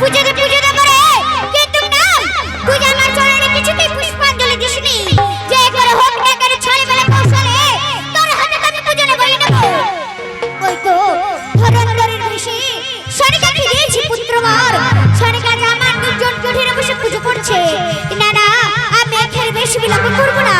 পূজাতে পূজাতে করে কিন্তু না তুই আমার চরণে কিছুতেই পুষ্পাঞ্জলি দিসনি। যে করে হোক না করে ছাড়ি বেলা কৌশলে, তোর হাতে আমি পূজনে বই নেব। ওই তো ধরন্দরের বেশি সনিকা ফিরিয়েছি পুত্রমার। সনিকা যে আমার দুজন কঠিনে বসে পুজো করছে। না না, আমি এখানে বেশি বিলম্ব করব না।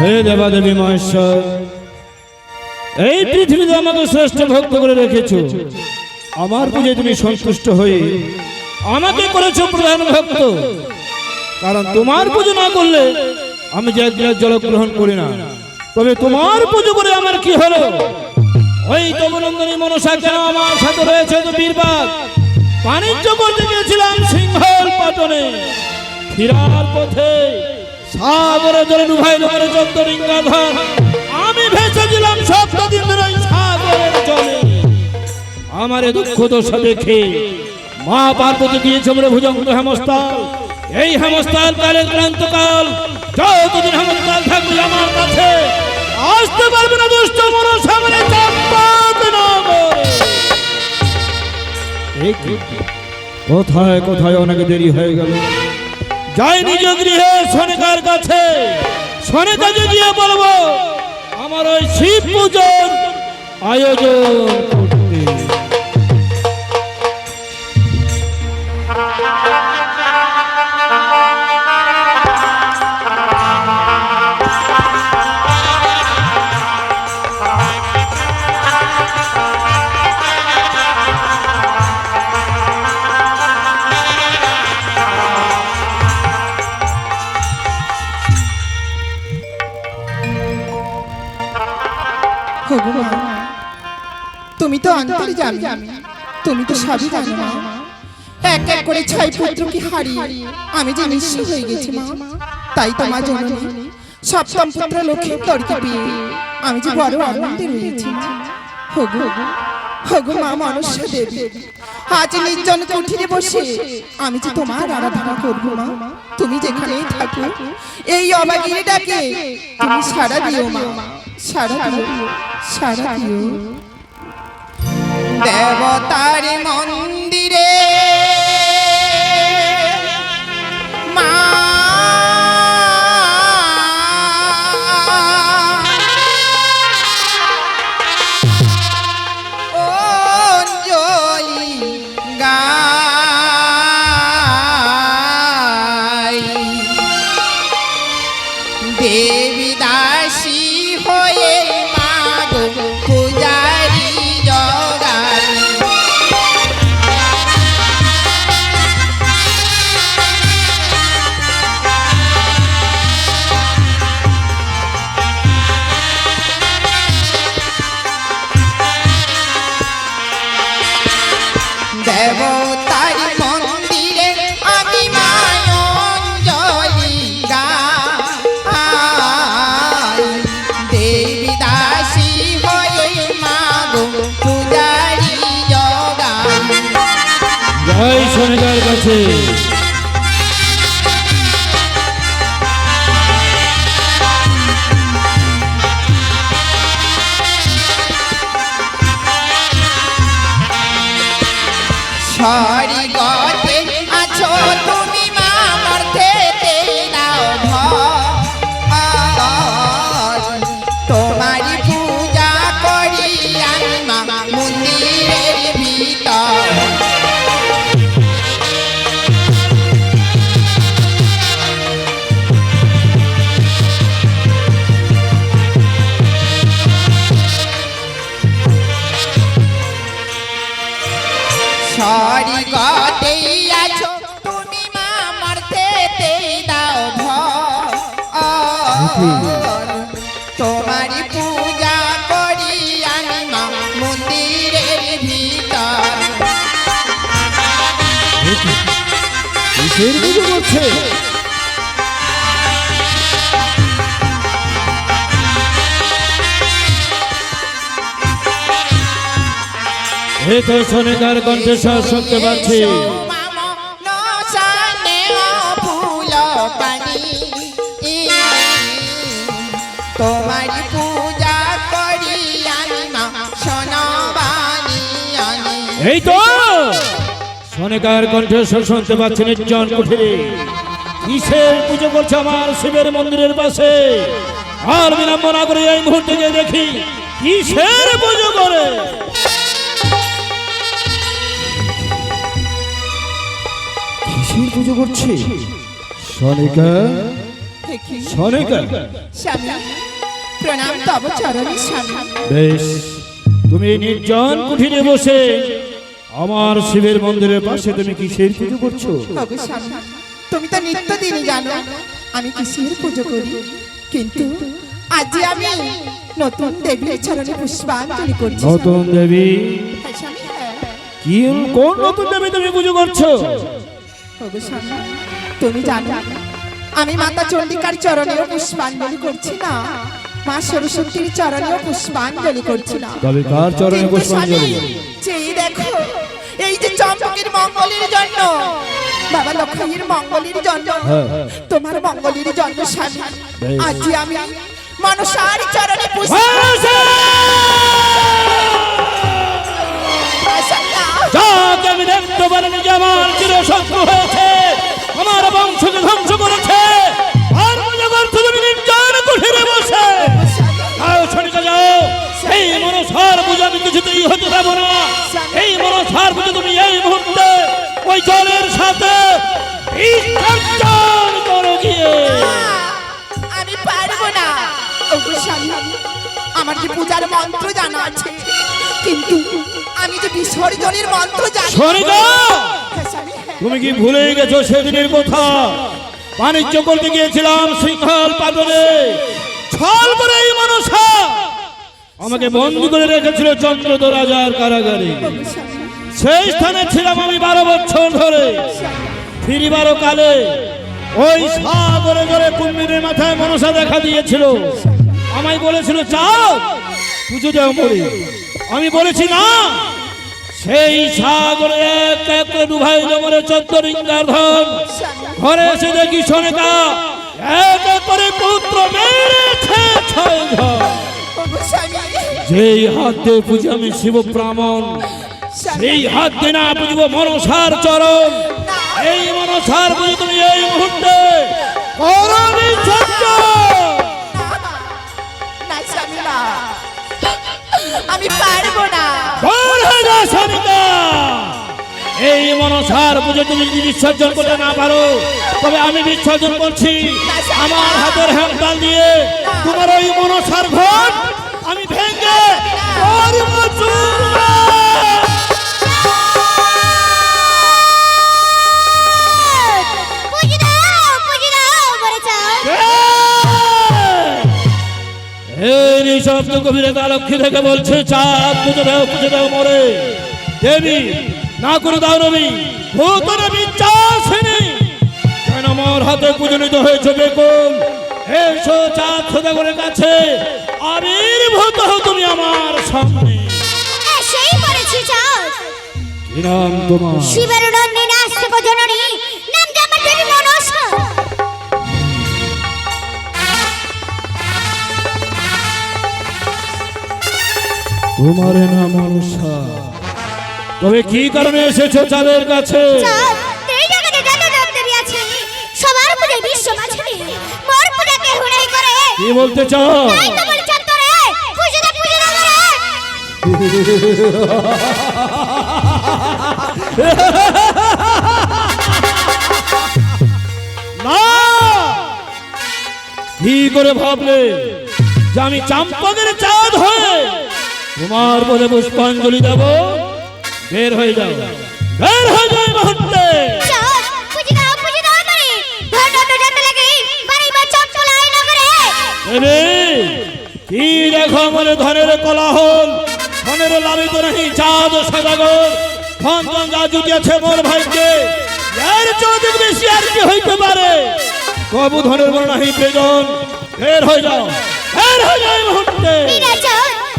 হে দেবাদেবী মহেশ্বর, এই পৃথিবীতে আমাকে শ্রেষ্ঠ ভক্ত করে রেখেছো। আমার পুজোয় তুমি সন্তুষ্ট হয়ে আমাকে করেছ প্রধান ভক্ত। কারণ তোমার পুজো না করলে আমি যে একদিনের জল গ্রহণ করি না। তবে তোমার পুজো করে আমার কি হলো? ওই তবনন্দনী মনসা কেন আমার সাথে রয়েছে তো বীরবাদ? বাণিজ্য করতে গিয়েছিলাম সিংহল পাটনে ফিরার পথে সাগরে জলে ডুবাইল করে চোদ্দ রিঙ্গাধর আমি ভেসেছিলাম সপ্তদিন ধরে সাগরের জলে। আমার দুঃখ দশা দেখে মা পার্বতী দিয়েছে আমরা ভুজঙ্গ হেমস্তাল। এই হেমস্তাল কালের ক্রান্তকাল যতদিন হেমস্তাল থাকবে আমার কাছে আসতে পারবে না দুষ্ট মনো সামনে। কোথায় কোথায় অনেক দেরি হয়ে গেল? যাই নিজ গৃহে সনেকার কাছে সনেকাকে গিয়ে বলব আমার ওই শিব পুজোর আয়োজন তুমি তো অন্তরে জানি তুমি তো সবই জানো মা এক এক করে ছয় পুত্রকে হারিয়ে আমি যে নিঃস্ব হয়ে গেছি মা। তাই তো মা জননী সপ্তম পুত্র লক্ষ্মীন্দরকে পেয়ে আমি যে বড় আনন্দে রয়েছি হগু। হগু। মা মনস্য দেবী। আজ নির্জন কুঠিরে বসে আমি যে তোমার আরাধনা করব মা। তুমি যেখানেই থাকো এই অবাগিরি ডাকে তুমি সারা দিও মা। সারা দিও সারা দিও। দেবতার মন্দিরে জয় কাছে। সরি তোমারি পূজা করি আমি মা মন্দিরের ভিতর। এ কি? কিসের পুজো করছে? এ তো সনেকার কণ্ঠস্বর শুনতে পাচ্ছি এই তো! সনেকার কণ্ঠস্বর শুনতে পাচ্ছি নির্জন কুঠিরে। কিসের পুজো করছে আমার শিবের মন্দিরের পাশে? আর বিলম্ব না করে এই মুহূর্তে গিয়ে দেখি কিসের পুজো করে? কিসের পুজো করছে? সনিকা? দেখি। সনিকা? স্বামী প্রণাম তব চরণে স্বামী। বেশ তুমি নির্জন কুঠিরে বসে আমার শিবের মন্দিরের পাশে তুমি কিসের পুজো করছ? তুমি তো নিত্যদিনই জানো আমি কিসের পুজো করি? কিন্তু আজ আমি নতুন দেবীর চরণে পুষ্পাঞ্জলি করছি। নতুন দেবী। কি কোন নতুন দেবী তুমি পুজো করছ? তুমি জানো আমি মাতা চন্ডিকার চরণেও পুষ্পাঞ্জলি করছি না মা সরস্বতীর চরণেও পুষ্পাঞ্জলি করছি না। তবে কার চরণে পুষ্পাঞ্জলি? যেই দেখো এই যে চম্পকের মঙ্গলের জন্য। বাবা লক্ষ্মীর মঙ্গলের জন্য। হ্যাঁ। তোমার মঙ্গলের জন্য স্বামী। বেশ। আজ আমি মানুষার চরণে পুষ্প যাকে আমি দেখতে পারিনি যে আমার হয়েছে। বংশকে ধ্বংস করেছে। আর মজা করছ তুমি নির্জন কুঠিরে বসে। মনসার পুজো আমি কিছুতেই হতে দেবো না। এই মনসার পুজো তুমি এই মুহূর্তে ওই জলের সাথে বিসর্জন করো গিয়ে। আমি পারব না। ওগো স্বামী, আমার যে পূজার মন্ত্র জানা আছে কিন্তু আমি যে বিসর্জনের মন্ত্র জানি না। শনিকা হ্যাঁ, হ্যাঁ। তুমি কি ভুলে গেছো সেদিনের কথা? বাণিজ্য করতে গিয়েছিলাম সিংহল পাদরে ছল করে এই মনসা আমাকে বন্দি করে রেখেছিল চন্দ্রদ রাজার কারাগারে। সেই স্থানে ছিলাম আমি বারো বছর ধরে। ফিরিবারও কালে ওই সাগরে করে কুম্ভীরের মাথায় মনসা দেখা দিয়েছিল। আমায় বলেছিল চাও পুজো দেও মরি। আমি বলেছি, না। সেই সাগরে এক এক ডুবাই জমরে চোদ্দ রিঙ্গার ধন। ঘরে এসে দেখি সোনেকা যেই হাত দিয়ে পুজো আমি শিব ব্রাহ্মণ এই হাত দিয়ে না বুঝব মনসার চরণ। এই মনসার পুজো তুমি এই মুহূর্তে আমি পারব না। এই মনসার পুজো তুমি যদি বিসর্জন করতে না পারো তবে আমি বিসর্জন করছি। আমার হাতের হ্যান্ডাল দিয়ে তোমার ওই মনসার ঘর আমি ভেঙে এই নিঃশব্দ গভীরে লক্ষ্মী থেকে বলছে, চাঁদ পুজো দেও পুজো দেও মরে। দেবী, না করে দাও রবি ভূত রবি চাষিনি কেন আমার হাতে পুজো নিতে হয়েছে বেকুল? এসো চাঁদ সদাগরের কাছে। আবির্ভূত হও তুমি আমার সামনে। সেই পড়েছি চাও কি নাম তোমার। শিবের নন্দিনী আস্তিক জননী। নাম যে আমার দেবী মনসা তোমার নাম মনসা তবে কি কারণে এসেছ চাঁদের কাছে? সবার বিশ্ব মাঝে মোর পূজা হুড়াই করে। কি বলতে চাও? না! কি করে ভাবলে যে আমি চাম্পাদের চাঁদ হয়ে তোমার বলে পুষ্পাঞ্জলি দেব? বের হয়ে যাও। বের হয়ে যাও মুহূর্তে। কি দেখো আমার ধনের কোলাহল? ধনের লাভিত নাহি চাঁদ ও সদাগর ধন যা জুটিয়াছে মোর ভাইকে এর চৌদিক বেশি আর কি হইতে পারে কবু ধনের বড় নাহি বেজন বের হয়ে যাও বের হয়ে যাও মুহূর্তে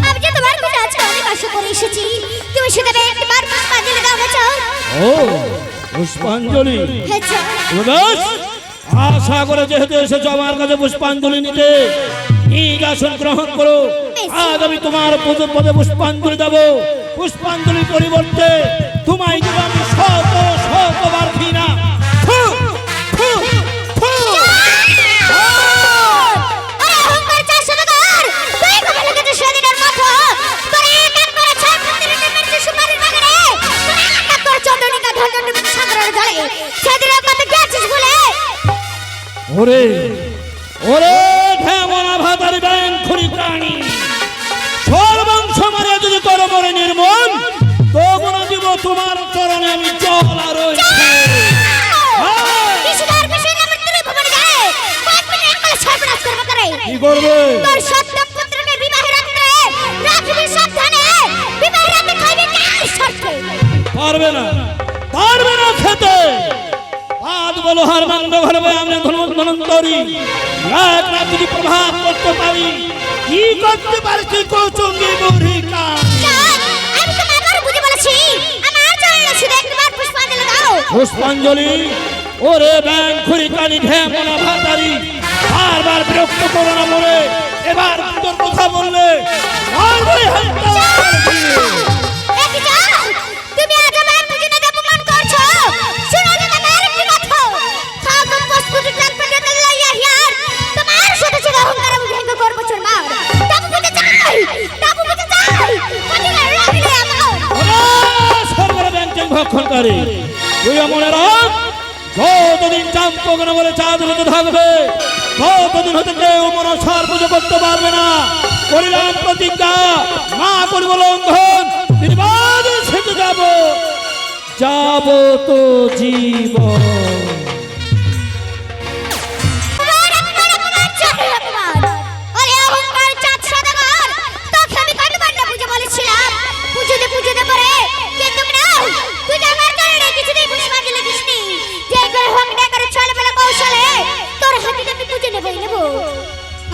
আমি যে তোমার পূজা আছে অনেক আশা করে এসেছি তুমি সেখানে একবার পুষ্পাঞ্জলি দাও না চাও ও পুষ্পাঞ্জলি হ্যাঁ আশা করে যেহেতু এসেছ আমার কাছে পুষ্পাঞ্জলি নিতে নিজ আসন গ্রহণ করো। আজ আমি তোমার পদে পুষ্পাঞ্জলি দেব। পুষ্পাঞ্জলি পরিবর্তে তোমায় দেব আমি শত শতবার ঘৃণা ওরে ওরে ঢেমনা ভাতার ব্যাংক খুরি প্রাণী। করো নির্মল তবু না দিব তোমার চরণে আমি জল আর হ্যাঁ। করে। কি করবে? তোর সত্য পুত্রকে বিবাহে রাখতে রাখবি সাবধানে। বিবাহে রাখতে খাইবে কার শর্তে পারবে না। পারবে না খেতে। আজ বলো হার মান্দ ঘরবে আমি ধর্ম রাত যদি প্রভাব করতে পারি। কি করতে পারি তুই কৌচঙ্গি বুড়ি কান পুষ্পাঞ্জলি। ওরে ব্যাংক খুরি কানি ঢেমনা ভাতারি। বারবার বিরক্ত করো না যতদিন কখনো বলে চাঁদ হতে থাকবে। ততদিন হতে কেউ মনসার পুজো করতে পারবে না। করিলাম প্রতিজ্ঞা না করিব লঙ্ঘন। নির্বাচন সেতু যাব। যাব তো জীবন।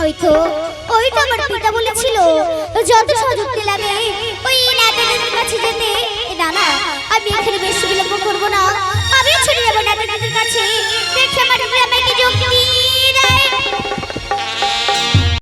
হয়তো? ওই তো আমার পিতা বলেছিল। যত সযত্নে লাগে, ওই নাটকের কাছে যেতে। না না, আমি এখানে বেশি বিলম্ব করব না। আমি ছেড়ে যাব নাটকের কাছে। দেখে আমার আমি কি